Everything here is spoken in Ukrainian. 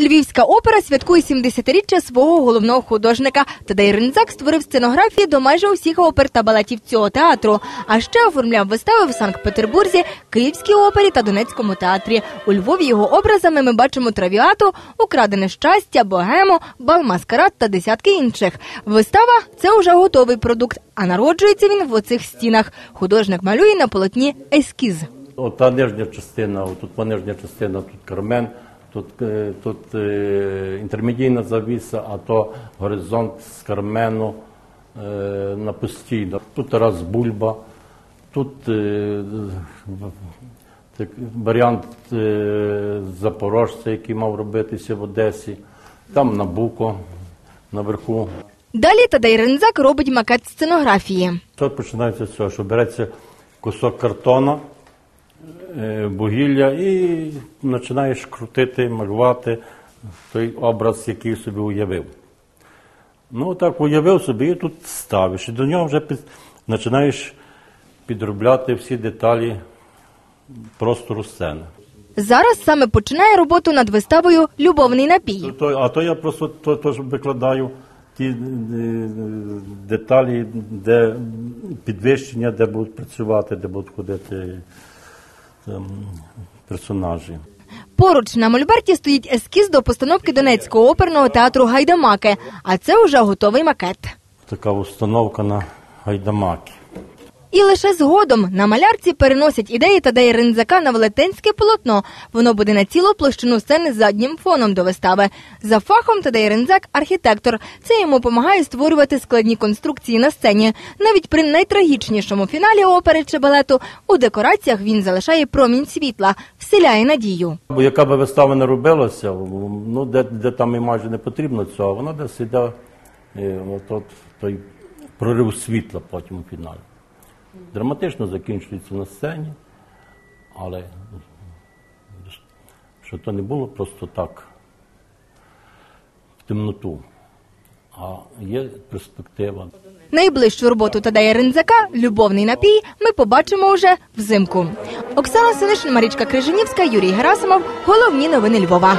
Львівська опера святкує 70-річчя свого головного художника. Тадей Ринзак створив сценографії до майже усіх опер та балетів цього театру. А ще оформляв вистави в Санкт-Петербурзі, Київській опері та Донецькому театрі. У Львові його образами ми бачимо травіату, украдене щастя, богему, бал маскарад та десятки інших. Вистава це уже готовий продукт, а народжується він в оцих стінах. Художник малює на полотні ескіз. Ота нижня частина, тут нижня частина, тут кармен, тут, е, тут е, інтермедійна завіса, а то горизонт з кармену е, на постійно. Тут Тарас Бульба, тут так, варіант запорожця, який мав робитися в Одесі, там Набуко наверху. Далі Тадей Ринзак робить макет сценографії. Тут починається з цього, що береться кусок картона, вугілля і починаєш крутити, малювати той образ, який собі уявив. Ну, так уявив собі і тут ставиш. І до нього вже під, починаєш підробляти всі деталі простору сцени. Зараз саме починає роботу над виставою Любовний напій. То, а то я просто то, то ж викладаю ті е, деталі, де підвищення, де будуть працювати, де будуть ходити персонажі. Поруч на мольберті стоїть ескіз до постановки Донецького оперного театру Гайдамаки, а це вже готовий макет. Така установка на гайдамаки. І лише згодом на малярці переносять ідеї Тадея Ринзака на велетенське полотно. Воно буде на цілу площину сцени заднім фоном до вистави. За фахом Тадей Ринзак архітектор. Це йому допомагає створювати складні конструкції на сцені. Навіть при найтрагічнішому фіналі опери чи балету у декораціях він залишає промінь світла, вселяє надію. Бо яка би вистава не робилася, ну, де, де там і майже не потрібно цього, вона десь іде от, от, той прорив світла потім у фіналі. Драматично закінчується на сцені, але щоб то не було просто так в темноту, а є перспектива. Найближчу роботу Тадея Ринзака Любовний напій ми побачимо вже взимку. Оксана Синишин, Марічка Крижанівська, Юрій Герасимов. Головні новини Львова.